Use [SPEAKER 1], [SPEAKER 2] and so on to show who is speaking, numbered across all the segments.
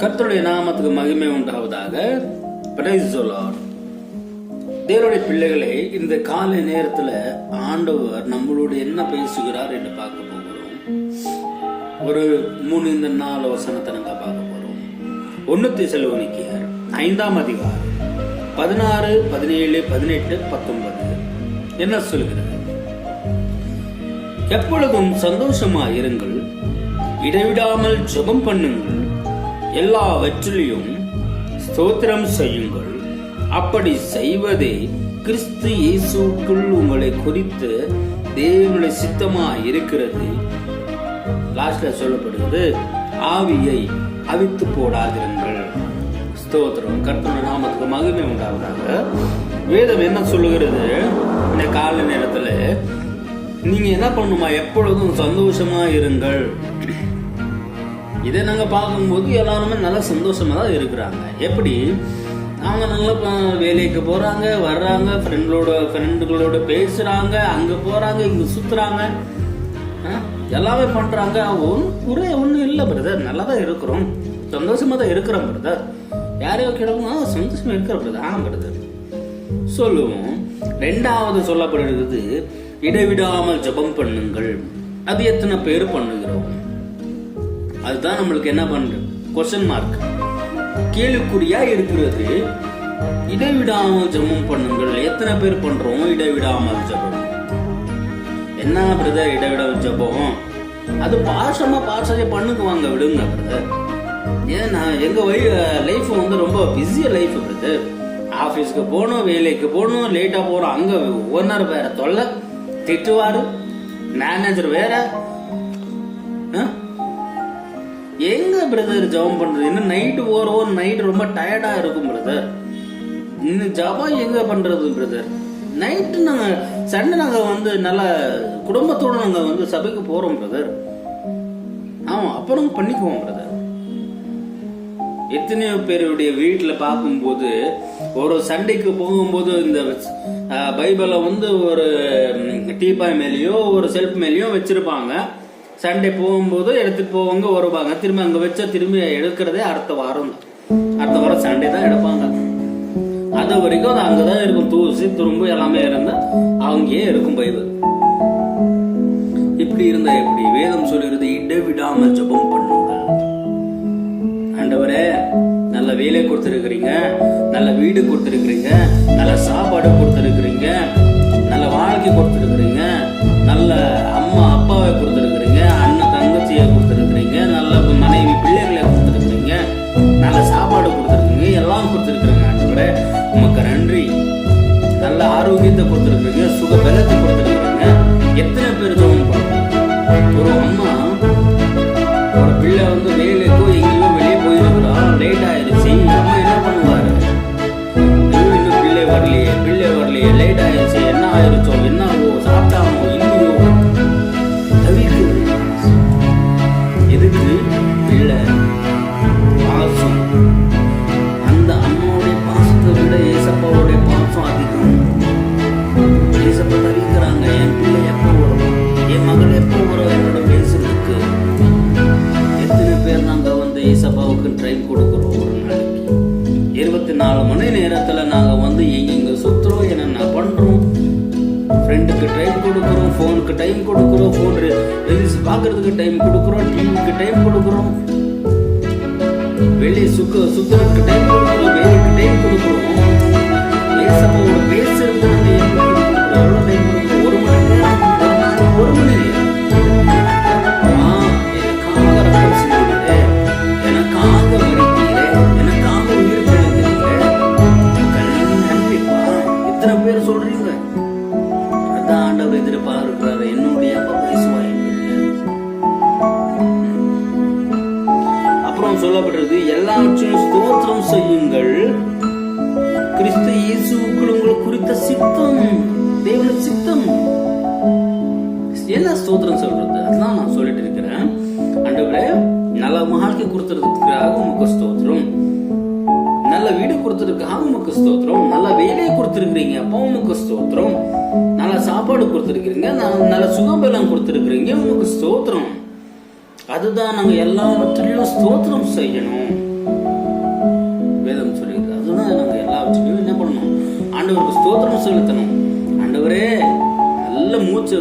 [SPEAKER 1] கர்த்தருடைய நாமத்துக்கு மகிமை உண்டாவதாக. தேவருடைய பிள்ளைகளை இந்த காலை நேரத்துல ஆண்டவர் நம்மளோட என்ன பேசுகிறார் என்று பார்க்க போகிறோம். ஒரு மூணு இந்த நாலு வசனத்தை நாங்க பார்க்க போறோம். ஒன்னு செல்வனிக்கியார் ஐந்தாம் அதிகாரம் பதினாறு பதினேழு பதினெட்டு பத்தொன்பது. என்ன சொல்கிறது? எப்பொழுதும் சந்தோஷமா இருங்கள் இடைவிடாமல் ஜெபம் பண்ணுங்கள். எல்லாவற்றிலையும் ஸ்தோத்திரம் செய்யுங்கள். அப்படி செய்வதே கிறிஸ்து இயேசுக்குள் உங்களை குறித்து தேவனுடைய சித்தமா இருக்கிறது லாஸ்ட்ல சொல்லப்படுகிறது ஆவியை அவித்து போடாதிருங்கள். ஸ்தோத்திரம். கர்த்தருடைய நாமத்துக்கு மகிமை உண்டாவதாக. வேதம் என்ன சொல்லுகிறது? இந்த கால நேரத்தில் நீங்க என்ன பண்ணுமா? எப்பொழுதும் சந்தோஷமா இருங்கள். இதை நாங்கள் பார்க்கும்போது எல்லாருமே நல்லா சந்தோஷமாக தான் இருக்கிறாங்க. எப்படி? அவங்க நல்லா வேலைக்கு போகிறாங்க வர்றாங்க ஃப்ரெண்டோட ஃப்ரெண்டுகளோட பேசுகிறாங்க அங்கே போகிறாங்க இங்கே சுற்றுறாங்க எல்லாமே பண்ணுறாங்க ஒன்றும் குறை ஒன்றும் இல்லை பிரதர் நல்லா தான் இருக்கிறோம். சந்தோஷமாக தான் இருக்கிறோம் பிரதர் யாரையோ கிடக்கும் சந்தோஷமாக இருக்கிற பிரதர் ஆ பிரதர் சொல்லுவோம். ரெண்டாவது சொல்லப்படுகிறது இடைவிடாமல் ஜபம் பண்ணுங்கள். அது எத்தனை பேர் பண்ணுகிறோம்? அதுதான் நம்மளுக்கு என்ன பண்ணுது கொஸ்டின் மார்க் கேள்விக்குறியா இருக்கிறது இடைவிடாமல் ஜபம் பண்ணுங்கள். எத்தனை பேர் பண்றோம்? இடைவிடாமல் ஜபம். என்ன பிரதர் இடைவிடாமல் ஜபம்? அது பாசமா பாசத்தை பண்ணுக்குவாங்க விடுங்க பிரதர் ஏன்னா எங்க வழி லைஃப் வந்து ரொம்ப பிஸி லைஃப் பிரதர் ஆஃபீஸ்க்கு போகணும் வேலைக்கு போகணும் லேட்டாக போகிறோம் அங்கே ஓனர் வேற தொல்லை திட்டுவார் மேனேஜர் வேற. ஆ? எங்க பிரதர் ஜபம் பண்றது? இன்னும் நைட்டு போறோம் நைட் ரொம்ப டயர்டா இருக்கும் பிரதர் இன்னும் ஜபம் எங்க பண்றது பிரதர் நைட்டு நாங்க சண்டை நாங்க வந்து நல்ல குடும்பத்தோடு நாங்க வந்து சபைக்கு போறோம் பிரதர் ஆமா அப்புறம் பண்ணிக்குவோம் பிரதர் எத்தனையோ பேருடைய வீட்டில் பார்க்கும்போது ஒரு சண்டைக்கு போகும்போது இந்த பைபிளை வந்து ஒரு டீபாய் மேலேயோ ஒரு செல்ஃப் மேலேயோ வச்சுருப்பாங்க. சண்டை போகும்போது எடுத்துட்டு போவாங்க வருவாங்க. திரும்பி அங்க வச்சா திரும்பி எடுக்கிறதே அடுத்த வாரம். தான் அடுத்த வாரம் சண்டே தான் எடுப்பாங்க. அது வரைக்கும் அது அங்கதான் இருக்கும். தூசி துரும்பு எல்லாமே இருந்தா அங்கேயே இருக்கும் பைபிள். இப்படி இருந்தா எப்படி? வேதம் சொல்லுறது இடைவிடாமல் ஜபம் பண்ணுங்கள். ஆண்டவரே நல்ல வேலை கொடுத்துருக்கிறீங்க. நல்ல வீடு கொடுத்துருக்கிறீங்க. நல்ல சாப்பாடு கொடுத்துருக்கிறீங்க. நல்ல வாழ்க்கை கொடுத்துருக்கிறீங்க. நல்ல அம்மா அப்பாவை கொடுத்துருக்கிறீங்க. ஃபோனுக்கு டைம் கொடுக்குறோம் ஃபோன் ரீல்ஸ் பார்க்கறதுக்கு டைம் கொடுக்குறோம் டிவிக்கு டைம் கொடுக்குறோம். வெளியே சுக்க சுத்துறதுக்கு டைம் கொடுக்குறோம் வேலைக்கு டைம் கொடுக்குறோம். ஏசப்பாவோட பேசுறதுக்கு ஸ்தோத்திரம் சொல்றது. அதுதான் நான் சொல்லிட்டு இருக்கிறேன். அண்டவரே நல்ல வாழ்க்கை கொடுத்துருக்கிறதுக்காக உமக்கு ஸ்தோத்திரம். நல்ல வீடு கொடுத்துருக்காக உமக்கு ஸ்தோத்திரம். நல்ல வேலையை கொடுத்துருக்கிறீங்க அப்போ உமக்கு ஸ்தோத்திரம். நல்ல சாப்பாடு கொடுத்துருக்கிறீங்க நல்ல சுகபலம் கொடுத்துருக்கிறீங்க உமக்கு ஸ்தோத்திரம். அதுதான் நாங்க எல்லாவற்றிலையும் ஸ்தோத்திரம் செய்யணும். வேதம் சொல்லியிருக்கு அதுதான் நாங்க எல்லாவற்றிலையும் என்ன பண்ணணும்? ஆண்டவருக்கு ஸ்தோத்திரம் செலுத்தணும். ஆண்டவரே மூச்சு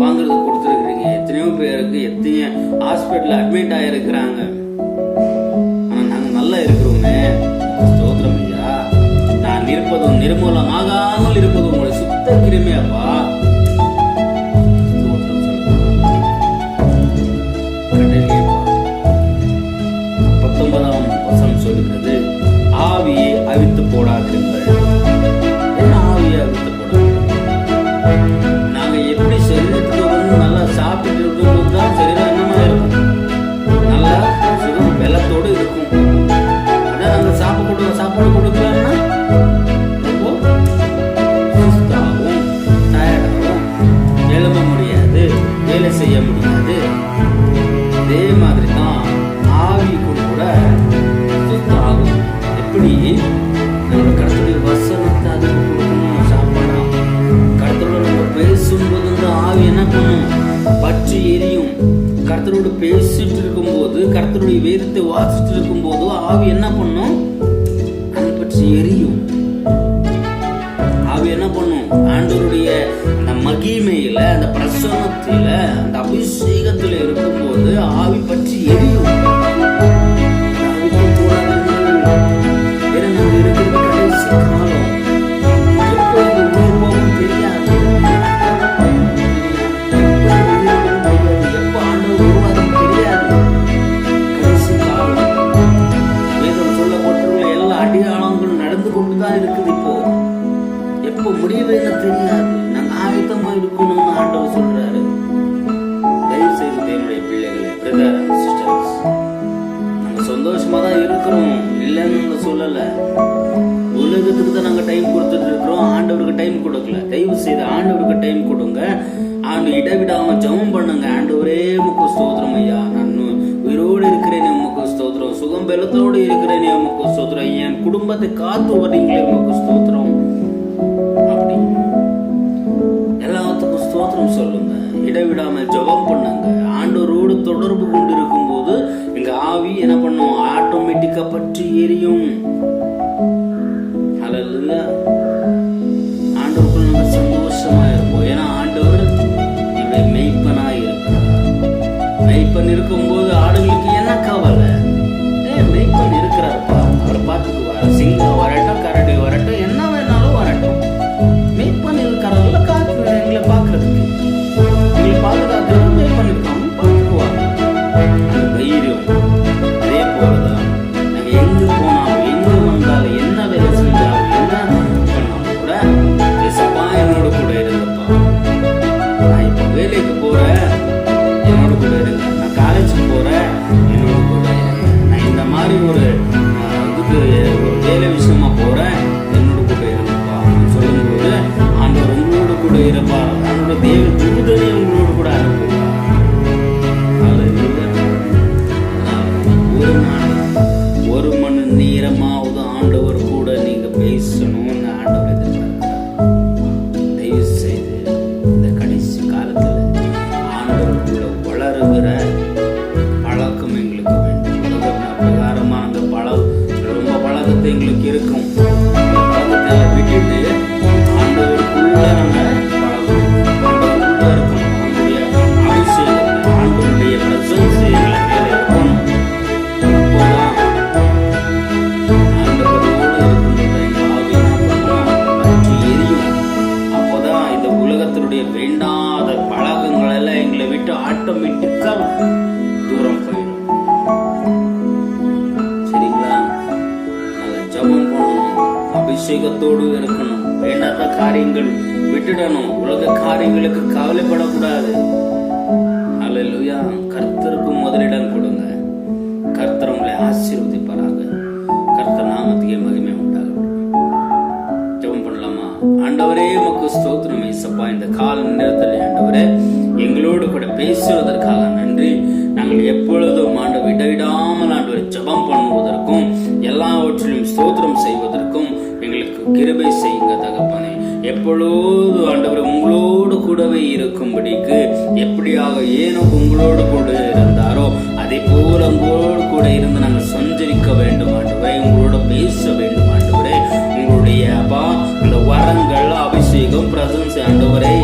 [SPEAKER 1] வாங்குறது கொடுத்துருக்குறீங்க. எத்தனையோ பேருக்கு எத்தனையோ ஹாஸ்பிட்டலில் அட்மிட் ஆகிருக்கிறாங்க இருக்கும்போது வேதத்தை வாசிச்சுட்டு இருக்கும்போது ஆவி என்ன பண்ணும்? அதை பற்றி எரியும். ஆவி என்ன பண்ணும்? ஆண்டவருடைய அந்த மகிமையில அந்த பிரசனத்தில அந்த அபிஷேகத்துல இருக்கும்போது ஆவி பற்றி எரியும். சந்தோஷமாக சந்தோஷமா தான் இருக்கிறோம் இல்லைன்னு நாங்க சொல்லல. உலகத்துக்கு தான் நாங்க டைம் கொடுத்துட்டு இருக்கிறோம். ஆண்டவருக்கு டைம் கொடுக்கல. தயவு செய்து ஆண்டவருக்கு டைம் கொடுங்க. ஆண்டு இடைவிடாம ஜெபம் பண்ணுங்க. ஆண்டவரே முக்கு ஸ்தோத்திரம் ஐயா. நான் உயிரோடு இருக்கிறேன் உமக்கு ஸ்தோத்திரம். சுகம் பெலத்தோடு இருக்கிறேன் உமக்கு ஸ்தோத்திரம். என் குடும்பத்தை காத்து வரீங்களே உமக்கு ஸ்தோத்திரம். அப்படி. எல்லாத்துக்கும் ஸ்தோத்திரம் சொல்லுங்க. இடைவிடாம ஜெபம் பண்ணுங்க. ஆண்டவரோடு தொடர்பு கொண்டு எங்க ஆவி என்ன பண்ணும்? ஆட்டோமேட்டிக்கா பற்றி எரியும். ஆண்டவருக்குள் நம்ம சந்தோஷமா இருப்போம். ஏன்னா ஆண்டவர் நம்முடைய மெய்ப்பனா இருக்கிறார் மெய்ப்பன் இருக்கும் அபிஷேகத்தோடு இருக்கணும். வேண்டாத காரியங்கள் விட்டுடணும். உலக காரியங்களுக்கு கவலைப்படக்கூடாது. அல்லேலூயா கர்த்தருக்கு முதலிடம் கொடுங்க. கர்த்தர் உங்களை ஆசீர்வதிப்பாராக. கர்த்தர் நாமத்துக்கே மகிமை உண்டாகட்டும். ஜெபம் பண்ணலாமா? ஆண்டவரே உமக்கு ஸ்தோத்திரம் ஏசப்பா இந்த கால நேரத்தில் ஆண்டவரே எங்களோடு கூட பேசுவதற்காக நன்றி. நாங்கள் எப்பொழுதும் ஆண்டவர் இடைவிடாமல் ஆண்டவரை ஜெபம் பண்ணுவதற்கும் எல்லாவற்றிலும் ஸ்தோத்திரம் கிருபை செய்யுங்க தகப்பனே. எப்பொழுது ஆண்டவர் உங்களோடு கூடவே இருக்கும்படிக்கு எப்படியாக ஏனோ உங்களோடு கூட இருந்தாரோ அதே போல உங்களோடு கூட இருந்து நாங்கள் சஞ்சரிக்க வேண்டும் ஆண்டவரை உங்களோட பேச வேண்டும் ஆண்டவரே. உங்களுடைய அப்பா அந்த வரங்கள் அபிஷேகம் பிரசன்ஸ் ஆண்டவரை